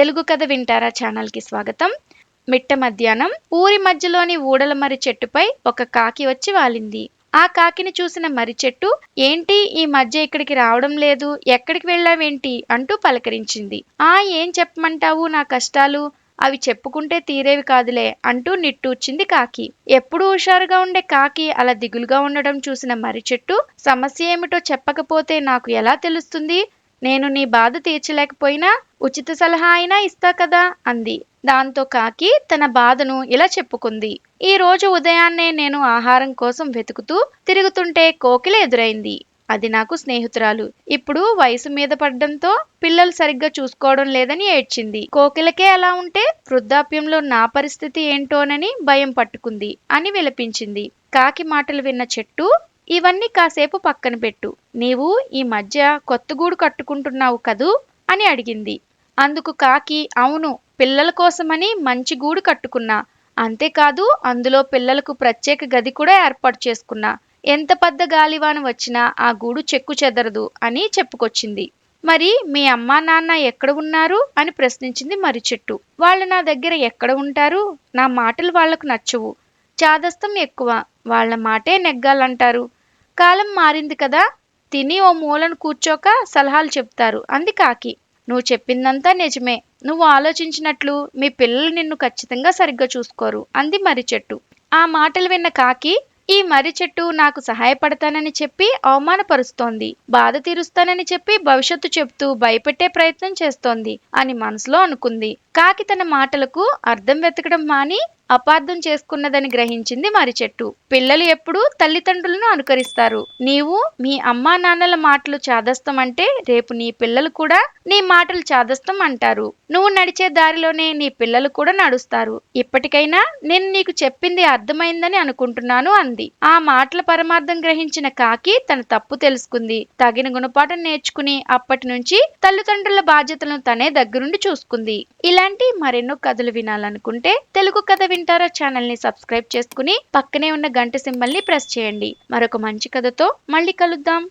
తెలుగు కథ వింటారా ఛానల్కి స్వాగతం. మిట్ట మధ్యాహ్నం ఊరి మధ్యలోని ఊడల మర్రి చెట్టుపై ఒక కాకి వచ్చి వాలింది. ఆ కాకిని చూసిన మర్రి చెట్టు ఏంటి ఈ మధ్య ఇక్కడికి రావడం లేదు ఎక్కడికి వెళ్ళావేంటి? అంటూ పలకరించింది. ఆ ఏం చెప్పమంటావు నా కష్టాలు? అవి చెప్పుకుంటే తీరేవి కాదులే అంటూ నిట్టూర్చింది కాకి. ఎప్పుడూ హుషారుగా ఉండే కాకి అలా దిగులుగా ఉండడం చూసిన మర్రి చెట్టు సమస్య ఏమిటో చెప్పకపోతే నాకు ఎలా తెలుస్తుంది? నేను నీ బాధ తీర్చలేకపోయినా ఉచిత సలహా అయినా ఇస్తా కదా అంది. దాంతో కాకి తన బాధను ఇలా చెప్పుకుంది. ఈ రోజు ఉదయాన్నే నేను ఆహారం కోసం వెతుకుతూ తిరుగుతుంటే కోకిల ఎదురైంది. అది నాకు స్నేహితురాలు. ఇప్పుడు వయసు మీద పడ్డంతో పిల్లలు సరిగ్గా చూసుకోవడం లేదని ఏడ్చింది. కోకిలకే అలా ఉంటే వృద్ధాప్యంలో నా పరిస్థితి ఏంటోనని భయం పట్టుకుంది అని విలపించింది. కాకి మాటలు విన్న చెట్టు ఇవన్నీ కాసేపు పక్కన పెట్టు. నీవు ఈ మధ్య కొత్త గూడు కట్టుకుంటున్నావు కదూ? అని అడిగింది. అందుకు కాకి అవును పిల్లల కోసమని మంచి గూడు కట్టుకున్నా. అంతేకాదు అందులో పిల్లలకు ప్రత్యేక గది కూడా ఏర్పాటు చేసుకున్నా. ఎంత పెద్ద గాలివాన వచ్చినా ఆ గూడు చెక్కు చెదరదు అని చెప్పుకొచ్చింది. మరి మీ అమ్మా నాన్న ఎక్కడ ఉన్నారు? అని ప్రశ్నించింది మరి చెట్టు. వాళ్ళు నా దగ్గర ఎక్కడ ఉంటారు? నా మాటలు వాళ్ళకు నచ్చవు. చాదస్తం ఎక్కువ. వాళ్ళ మాటే నెగ్గాలంటారు. కాలం మారింది కదా. తిని ఓ మూలను కూర్చోక సలహాలు చెప్తారు. అంది కాకి. నువ్వు చెప్పిందంతా నిజమే. నువ్వు ఆలోచించినట్లు మీ పిల్లలు నిన్ను ఖచ్చితంగా సరిగ్గా చూసుకోరు. అంది మర్రి చెట్టు. ఆ మాటలు విన్న కాకి ఈ మర్రి చెట్టు నాకు సహాయపడతానని చెప్పి అవమానపరుస్తోంది. బాధ తీరుస్తానని చెప్పి భవిష్యత్తు చెప్తూ భయపెట్టే ప్రయత్నం చేస్తోంది అని మనసులో అనుకుంది. కాకి తన మాటలకు అర్థం వెతకడం మాని అపార్థం చేసుకున్నదని గ్రహించింది మరి చెట్టు. పిల్లలు ఎప్పుడూ తల్లిదండ్రులను అనుకరిస్తారు. నీవు మీ అమ్మా నాన్నల మాటలు చాదస్తం అంటే రేపు నీ పిల్లలు కూడా నీ మాటలు చాదస్తం అంటారు. నువ్వు నడిచే దారిలోనే నీ పిల్లలు కూడా నడుస్తారు. ఇప్పటికైనా నేను నీకు చెప్పింది అర్థమైందని అనుకుంటున్నాను అంది. ఆ మాటల పరమార్థం గ్రహించిన కాకి తన తప్పు తెలుసుకుంది. తగిన గుణపాఠం నేర్చుకుని అప్పటి నుంచి తల్లిదండ్రుల బాధ్యతలను తనే దగ్గరుండి చూసుకుంది. ఇలాంటి మరెన్నో కథలు వినాలనుకుంటే తెలుగు కథ వింటారా ఛానల్ని సబ్స్క్రైబ్ చేసుకుని పక్కనే ఉన్న గంట సింబల్ని ప్రెస్ చేయండి. మరొక మంచి కథతో మళ్ళీ కలుద్దాం.